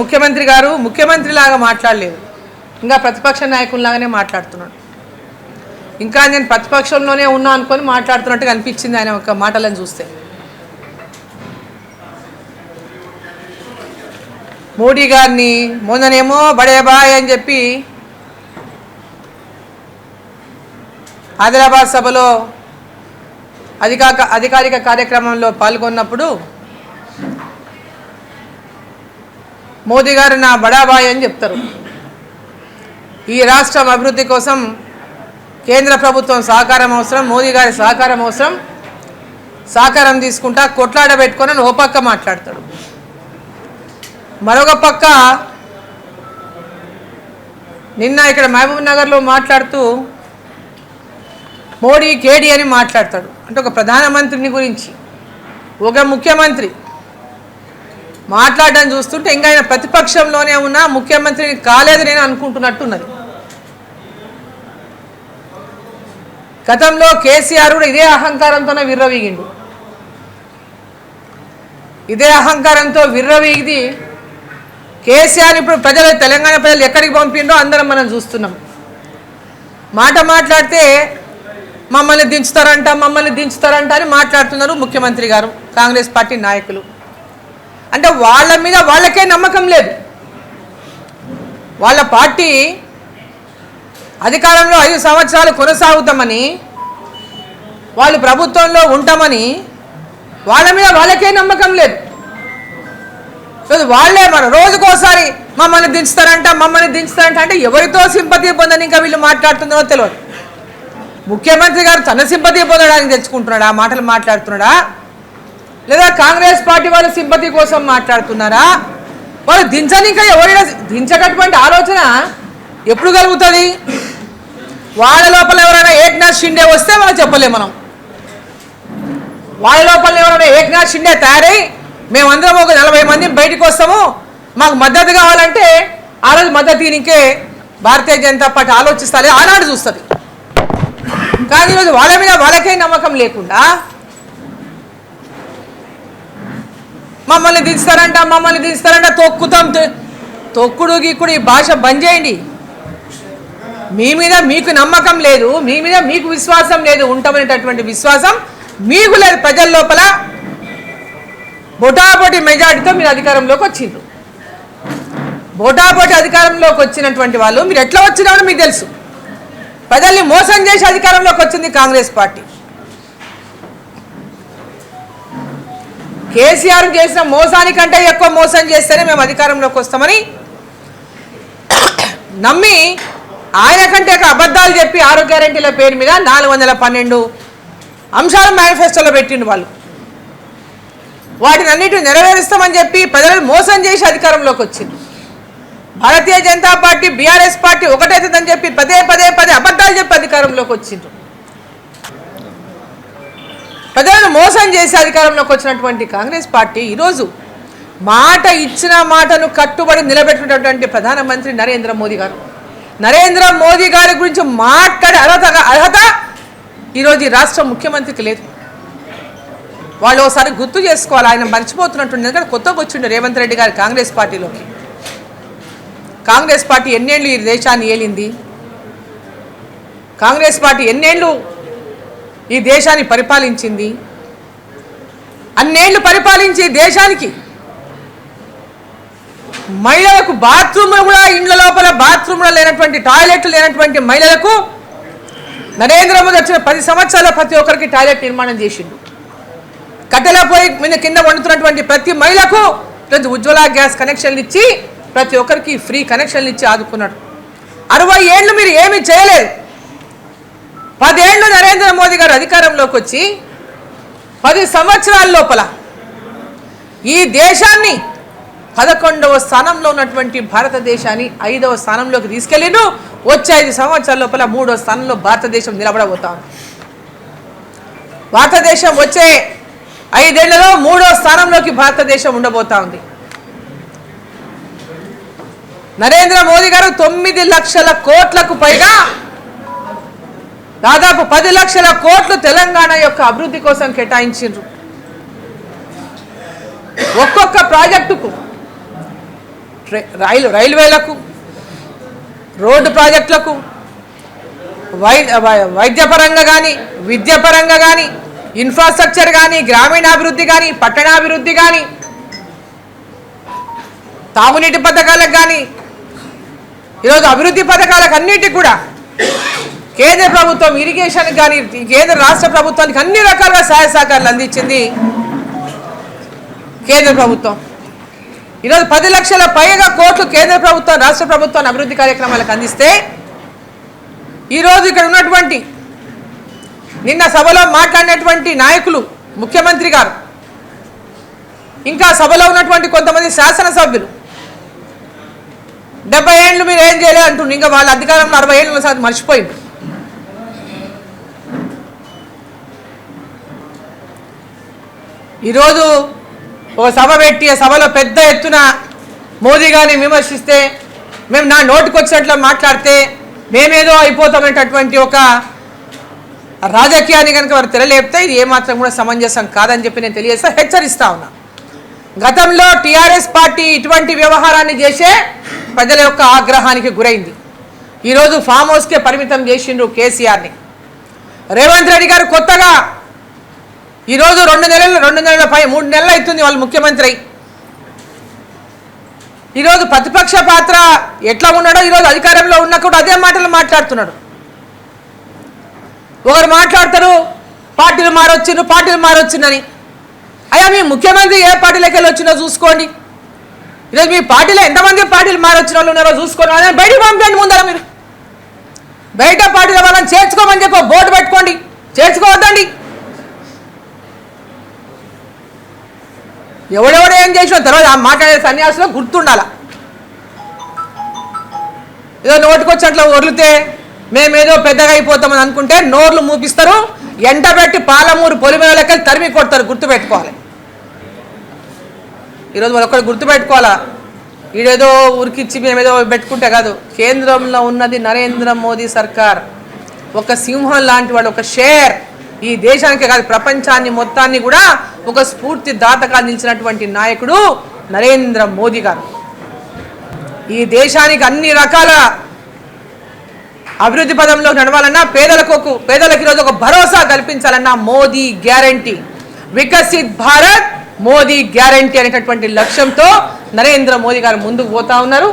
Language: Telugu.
ముఖ్యమంత్రి గారు ముఖ్యమంత్రి లాగా మాట్లాడలేదు. ఇంకా ప్రతిపక్ష నాయకుల్లాగానే మాట్లాడుతున్నాడు. ఇంకా నేను ప్రతిపక్షంలోనే ఉన్నా అనుకొని మాట్లాడుతున్నట్టుగా అనిపించింది ఆయన ఒక మాటలను చూస్తే. మోడీ గారిని మొన్ననేమో బడే బాయ్ అని చెప్పి ఆదిలాబాద్ సభలో అధికారిక అధికారిక కార్యక్రమంలో పాల్గొన్నప్పుడు మోదీ గారు నా బడాబాయ్ అని చెప్తారు. ఈ రాష్ట్రం అభివృద్ధి కోసం కేంద్ర ప్రభుత్వం సహకారం అవసరం మోదీ గారి సహకారం అవసరం. సహకారం తీసుకుంటా కొట్లాడబెట్టుకొని అని ఓ పక్క మాట్లాడతాడు. మరొక పక్క నిన్న ఇక్కడ మహబూబ్ నగర్లో మాట్లాడుతూ మోడీ కేడీ అని మాట్లాడతాడు. అంటే ఒక ప్రధానమంత్రిని గురించి ఒక ముఖ్యమంత్రి. మాట్లాడడం చూస్తుంటే ఇంకా ఆయన ప్రతిపక్షంలోనే ఉన్నా ముఖ్యమంత్రి కాలేదు నేను అనుకుంటున్నట్టున్నది. గతంలో కేసీఆర్ కూడా ఇదే అహంకారంతోనే విర్రవీగిండు. ఇదే అహంకారంతో విర్రవీగి కేసీఆర్ ఇప్పుడు ప్రజలు తెలంగాణ ప్రజలు ఎక్కడికి పంపిండో అందరం మనం చూస్తున్నాం. మాట మాట్లాడితే మమ్మల్ని దించుతారంట మమ్మల్ని దించుతారంట అని మాట్లాడుతున్నారు ముఖ్యమంత్రి గారు కాంగ్రెస్ పార్టీ నాయకులు. అంటే వాళ్ళ మీద వాళ్ళకే నమ్మకం లేదు. వాళ్ళ పార్టీ అధికారంలో ఐదు సంవత్సరాలు కొనసాగుతామని వాళ్ళు ప్రభుత్వంలో ఉంటామని వాళ్ళ మీద వాళ్ళకే నమ్మకం లేదు. సో వాళ్ళే మన రోజుకోసారి మమ్మల్ని దించుతారంట మమ్మల్ని దించుతారంట అంటే ఎవరితో సింపతి పొందని ఇంకా వీళ్ళు మాట్లాడుతున్నారో తెలియదు. ముఖ్యమంత్రి గారు తన సింపతి పొందడానికి తెచ్చుకుంటున్నాడా? మాటలు మాట్లాడుతున్నాడా? లేదా కాంగ్రెస్ పార్టీ వాళ్ళ సింపతి కోసం మాట్లాడుతున్నారా? వాళ్ళు దించని ఇంకా ఎవరైనా దించేటటువంటి ఆలోచన ఎప్పుడు కలుగుతుంది? వాళ్ళ లోపల ఎవరైనా ఏక్నాథ్ షిండే వస్తే మనం చెప్పలేం మనం. వాళ్ళ లోపల ఎవరైనా ఏక్నాథ్ షిండే తయారై మేమందరం ఒక నలభై మంది బయటకు వస్తాము మాకు మద్దతు కావాలంటే ఆ రోజు మద్దతు దీనికే భారతీయ జనతా పార్టీ ఆలోచిస్తారు ఆనాడు చూస్తుంది. కానీ ఈరోజు వాళ్ళ మీద వాళ్ళకే నమ్మకం లేకుండా మమ్మల్ని దించుతారంట మమ్మల్ని దించుతారంట తొక్కుతాం తొక్కుడు గీక్కుడు ఈ భాష బంద్ చేయండి. మీ మీద మీకు నమ్మకం లేదు మీ మీద మీకు విశ్వాసం లేదు ఉంటామనేటటువంటి విశ్వాసం మీకు లేదు. ప్రజల లోపల బొటాబొటి మెజార్టీతో మీరు అధికారంలోకి వచ్చిండ్రు. బోటాబోటి అధికారంలోకి వచ్చినటువంటి వాళ్ళు మీరు ఎట్లా వచ్చినారో మీకు తెలుసు. ప్రజల్ని మోసం చేసి అధికారంలోకి వచ్చింది కాంగ్రెస్ పార్టీ. కేసీఆర్ చేసిన మోసానికంటే ఎక్కువ మోసం చేస్తేనే మేము అధికారంలోకి వస్తామని నమ్మి ఆయన కంటే ఒక అబద్ధాలు చెప్పి ఆరోగ్య గ్యారంటీల పేరు మీద నాలుగు వందల పన్నెండు అంశాలు మేనిఫెస్టోలో పెట్టిండు వాళ్ళు. వాటిని అన్నిటిని నెరవేరుస్తామని చెప్పి ప్రజలను మోసం చేసి అధికారంలోకి వచ్చింది. Bharatiya Janata party BRS party ఒకటైతుందని చెప్పి పదే పదే పదే అబద్ధాలు చెప్పి అధికారంలోకి వచ్చిండ్రు. ప్రజలను మోసం చేసి అధికారంలోకి వచ్చినటువంటి కాంగ్రెస్ పార్టీ ఈరోజు మాట ఇచ్చిన మాటను కట్టుబడి నిలబెట్టినటువంటి ప్రధానమంత్రి నరేంద్ర మోదీ గారు. నరేంద్ర మోదీ గారి గురించి మాట్లాడే అర్హత అర్హత ఈరోజు ఈ రాష్ట్ర ముఖ్యమంత్రికి లేదు. వాళ్ళు ఒకసారి గుర్తు చేసుకోవాలి ఆయన మర్చిపోతున్నట్టు ఎందుకంటే కొత్తగా వచ్చిండు రేవంత్ రెడ్డి గారు కాంగ్రెస్ పార్టీలోకి. కాంగ్రెస్ పార్టీ ఎన్నేళ్ళు ఈ దేశాన్ని ఏలింది? కాంగ్రెస్ పార్టీ ఎన్నేళ్ళు ఈ దేశాన్ని పరిపాలించింది. అన్నేళ్ళు పరిపాలించి దేశానికి మహిళలకు బాత్రూమ్లు కూడా ఇండ్ల లోపల బాత్రూమ్లో లేనటువంటి టాయిలెట్లు లేనటువంటి మహిళలకు నరేంద్ర మోదీ వచ్చిన పది సంవత్సరాల ప్రతి ఒక్కరికి టాయిలెట్ నిర్మాణం చేసిండు. కట్టెల పొయ్యి మీద కింద వండుతున్నటువంటి ప్రతి మహిళకు ప్రతి ఉజ్వల గ్యాస్ కనెక్షన్లు ఇచ్చి ప్రతి ఒక్కరికి ఫ్రీ కనెక్షన్లు ఇచ్చి ఆదుకున్నాడు. అరవై ఏళ్ళు మీరు ఏమీ చేయలేదు. పదేళ్ళు నరేంద్ర మోదీ గారు అధికారంలోకి వచ్చి పది సంవత్సరాల లోపల ఈ దేశాన్ని పదకొండవ స్థానంలో ఉన్నటువంటి భారతదేశాన్ని ఐదవ స్థానంలోకి తీసుకెళ్ళిను వచ్చే ఐదు సంవత్సరాల లోపల మూడవ స్థానంలో భారతదేశం నిలబడబోతా ఉంది. భారతదేశం వచ్చే ఐదేళ్ళలో మూడో స్థానంలోకి భారతదేశం ఉండబోతా ఉంది. నరేంద్ర మోదీ గారు తొమ్మిది లక్షల కోట్లకు పైగా దాదాపు పది లక్షల కోట్లు తెలంగాణ యొక్క అభివృద్ధి కోసం కేటాయించిండ్రు. ఒక్కొక్క ప్రాజెక్టుకు రైలు రైల్వేలకు రోడ్డు ప్రాజెక్టులకు వై వై- వైద్యపరంగా కానీ విద్యాపరంగా కానీ ఇన్ఫ్రాస్ట్రక్చర్ కానీ గ్రామీణాభివృద్ధి కానీ పట్టణాభివృద్ధి కానీ తాగునీటి పథకాలకు కానీ ఈరోజు అభివృద్ధి పథకాలకు అన్నిటికి కూడా కేంద్ర ప్రభుత్వం ఇరిగేషన్ కానీ కేంద్ర రాష్ట్ర ప్రభుత్వానికి అన్ని రకాలుగా సహాయ సహకారాలు అందించింది కేంద్ర ప్రభుత్వం. ఈరోజు పది లక్షల పైగా కోట్లు కేంద్ర ప్రభుత్వం రాష్ట్ర ప్రభుత్వాన్ని అభివృద్ధి కార్యక్రమాలకు అందిస్తే ఈరోజు ఇక్కడ ఉన్నటువంటి నిన్న సభలో మాట్లాడినటువంటి నాయకులు ముఖ్యమంత్రి గారు ఇంకా సభలో ఉన్నటువంటి కొంతమంది శాసనసభ్యులు డెబ్బై ఏళ్ళు మీరు ఏం చేయలేదు అంటుండ్రు ఇంకా వాళ్ళ అధికారంలో అరవై ఏళ్ళు ఉన్న మర్చిపోయింది ఈరోజు ఒక సభ పెట్టి సభలో పెద్ద ఎత్తున మోదీ గారిని విమర్శిస్తే మేము నా నోటుకు వచ్చినట్లు మాట్లాడితే మేమేదో అయిపోతామనేటటువంటి ఒక రాజకీయాన్ని కనుక వారు తెరలేపితే ఇది ఏమాత్రం కూడా సమంజసం కాదని చెప్పి నేను తెలియజేస్తా హెచ్చరిస్తా ఉన్నా. గతంలో టీఆర్ఎస్ పార్టీ ఇటువంటి వ్యవహారాన్ని చేసే ప్రజల యొక్క ఆగ్రహానికి గురైంది. ఈరోజు ఫామ్ హౌస్కే పరిమితం చేసిండ్రు కేసీఆర్ని. రేవంత్ రెడ్డి గారు కొత్తగా ఈరోజు రెండు నెలలు రెండు నెలల పై మూడు నెలలు అవుతుంది వాళ్ళు ముఖ్యమంత్రి. ఈరోజు ప్రతిపక్ష పాత్ర ఎట్లా ఉన్నాడో ఈరోజు అధికారంలో ఉన్నా కూడా అదే మాటలు మాట్లాడుతున్నాడు. ఒకరు మాట్లాడతారు పార్టీలు మారొచ్చిండ్రు పార్టీలు మారొచ్చిందని. అయ్యా మీ ముఖ్యమంత్రి ఏ పార్టీలోకి వెళ్ళి వచ్చిందో చూసుకోండి. ఈరోజు మీ పార్టీలో ఎంతమంది పార్టీలు మారొచ్చిన వాళ్ళు ఉన్నారో చూసుకోండి. వాళ్ళని బయటకు పంపండి ముందర మీరు. బయట పార్టీల వాళ్ళని చేర్చుకోమని చెప్పి బోర్డు పెట్టుకోండి. చేర్చుకో ఎవడెవడో ఏం చేసిన తర్వాత ఆ మాట్లాడే సన్యాసులో గుర్తుండాల. ఏదో నోటికొచ్చినట్లు వదిలితే మేమేదో పెద్దగా అయిపోతామని అనుకుంటే నోర్లు మూపిస్తారు ఎండబెట్టి పాలమూరు పొలిమేర తరిమి కొడతారు గుర్తుపెట్టుకోవాలి. ఈరోజు వాళ్ళు గుర్తుపెట్టుకోవాలా? ఈడేదో ఉరికిచ్చి మేమేదో పెట్టుకుంటే కాదు కేంద్రంలో ఉన్నది నరేంద్ర మోదీ సర్కార్. ఒక సింహం లాంటి వాడు ఒక షేర్. ఈ దేశానికి కాదు ప్రపంచాన్ని మొత్తాన్ని కూడా ఒక స్ఫూర్తి దాతగా నిలిచినటువంటి నాయకుడు నరేంద్ర మోదీ గారు. ఈ దేశానికి అన్ని రకాల అభివృద్ధి పదంలో నడవాలన్నా పేదలకు పేదలకు ఈరోజు ఒక భరోసా కల్పించాలన్నా మోదీ గ్యారంటీ. వికసిత్ భారత్ మోదీ గ్యారంటీ అనేటటువంటి లక్ష్యంతో నరేంద్ర మోదీ గారు ముందుకు పోతా ఉన్నారు.